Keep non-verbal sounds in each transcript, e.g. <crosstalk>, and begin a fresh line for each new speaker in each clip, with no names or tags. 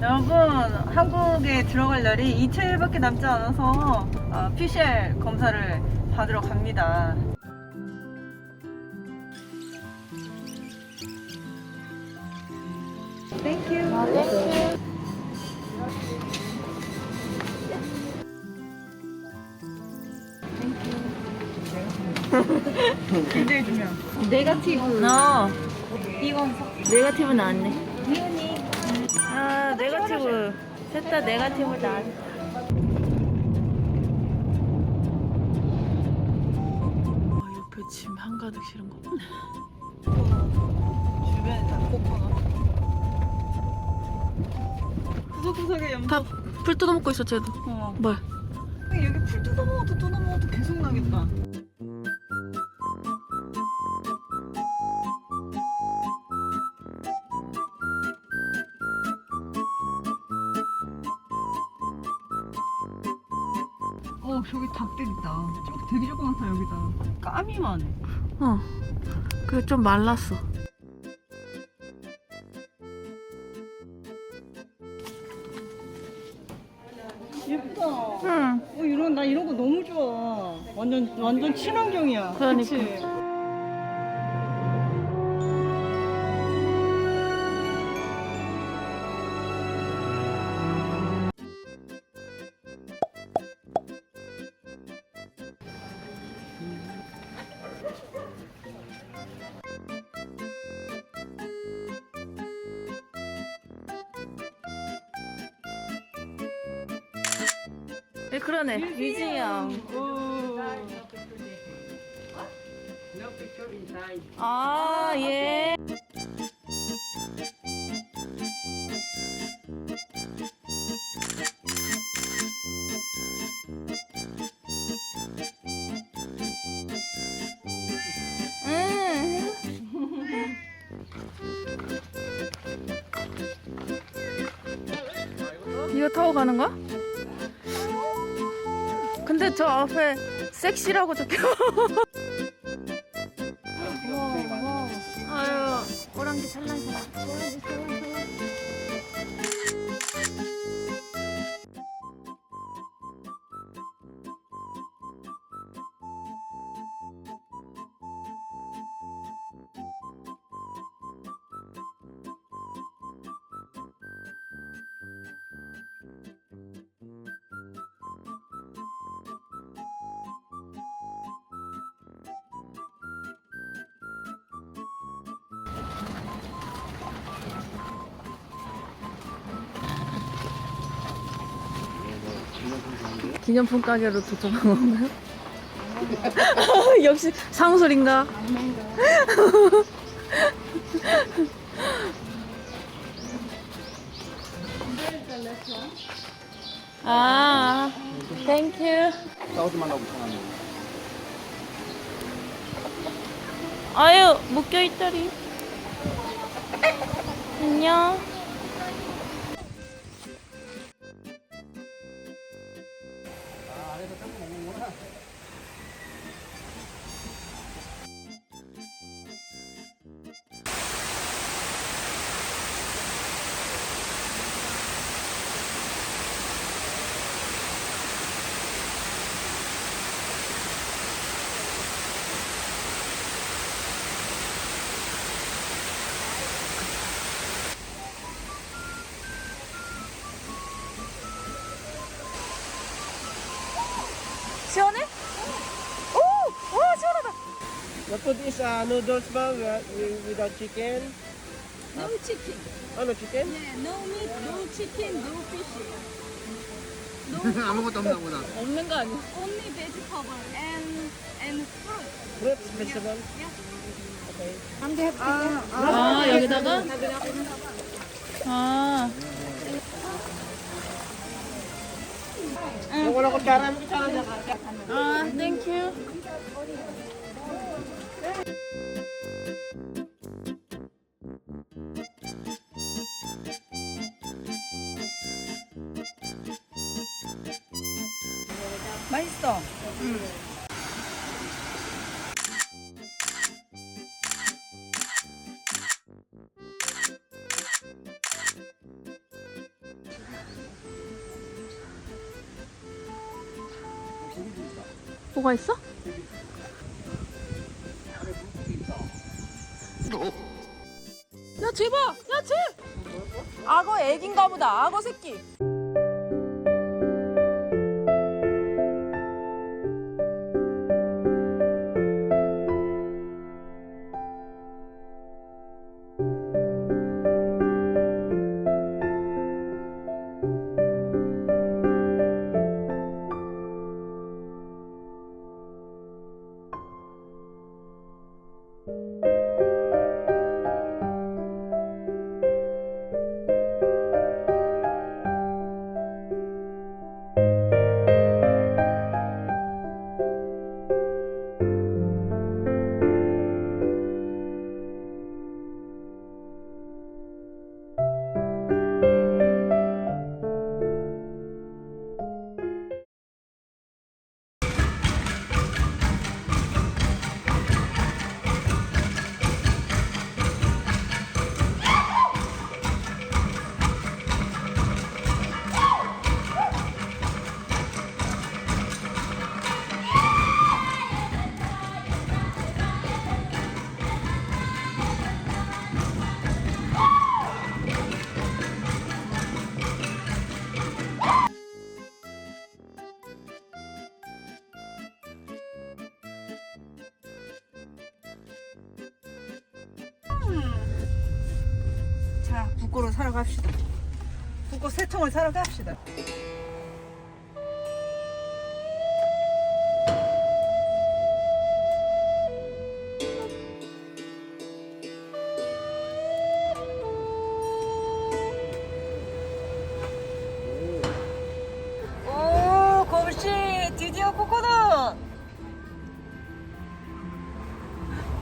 여러분 한국에 들어갈 날이 이틀밖에 남지 않아서 어, PCR 검사를 받으러 갑니다. 땡큐. <laughs> <laughs> 굉장히 중요한.
네가티브.
어.
이건
네가티브 나왔네. 아, 네가티브. 셋 다 네가티브 나왔네. 아, 옆에 짐 한가득 실은 거 봐. 주변에 다 코코넛. 구석구석에 염.
다풀 뜯어먹고 있어, 쟤도.
어.
뭘?
여기 풀 뜯어먹어도 뜯어먹어도 계속 나겠다. 어, 저기 닭들 있다. 저 되게 조그맣다, 여기다. 까미만 해.
어. 그게 좀 말랐어.
예쁘다. 어,
응.
이런, 나 이런 거 너무 좋아. 완전, 완전 친환경이야.
그러니까.
그치?
네, 그러네. 뮤지엄. 아, 예. 음. 이거 타고 가는 거야? 근데 저 앞에 섹시라고 적혀. 아유, 호랑이 살랑살랑. 기념품 가게로 도착한 건가요? <laughs> 역시 상술인가? <laughs> 아, 땡큐. 아유, 묶여 있다리. 안녕.
food is uh, noodles ba wi- wi- without chicken?
No chicken.
Oh, no chicken?
Yeah, no meat, no chicken, no fish.
아무것도 <laughs> 없나 보다.
없는 거 아니야?
Only vegetable and and fruit.
Fruits, vegetable?
아, 여기다가? 아,
Yung wala kutsara, may kutsara dyan.
아, 땡큐.
맛있어. 응.
뭐가 있어? 야, 쟤 봐! 야, 쟤! 악어 애기인가 보다. 악어 새끼.
자, 북고로 사러 갑시다. 북고 세 통을 사러 갑시다. 오, 거북씨 드디어 코코넛!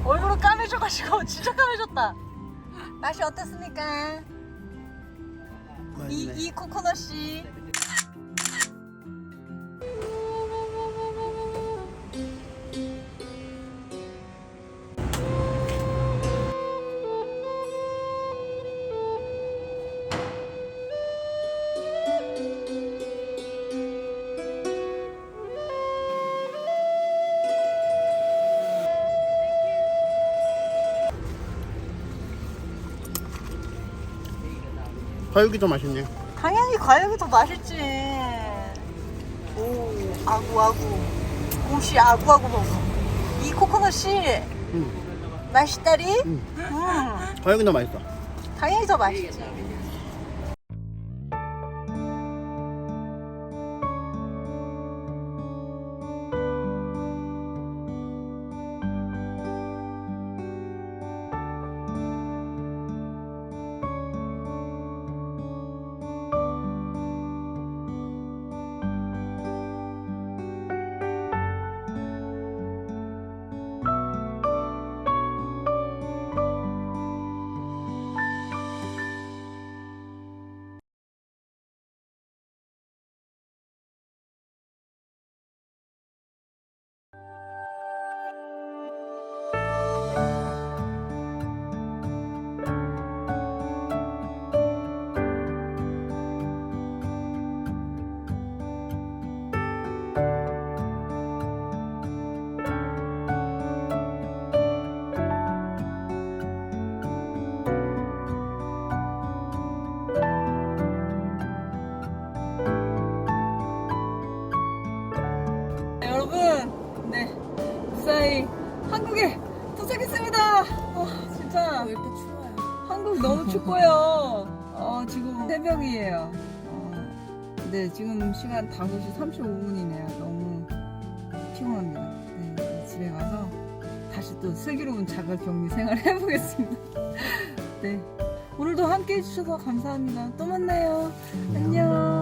얼굴은 까매져가지고 <laughs> 진짜 까매졌다. 맛이 어떻습니까? 이, 이 코코넛이
과육이 더 맛있네.
당연히 과육이 더 맛있지. 오, 아구 아구. 옷이 아구 아구 먹어. 이 코코넛이
응.
맛있다리?
응.
음,
과육이 더 맛있어.
당연히 더 맛있지. 한국에 도착했습니다. 어, 진짜
왜 이렇게 추워요?
한국 너무 춥고요. 어, 지금 새벽이에요. 어, 네, 지금 시간 5시 35분이네요. 너무 피곤합니다. 네, 집에 가서 다시 또 슬기로운 자가 격리 생활 <laughs> 해보겠습니다. 네. 오늘도 함께 해주셔서 감사합니다. 또 만나요. 안녕.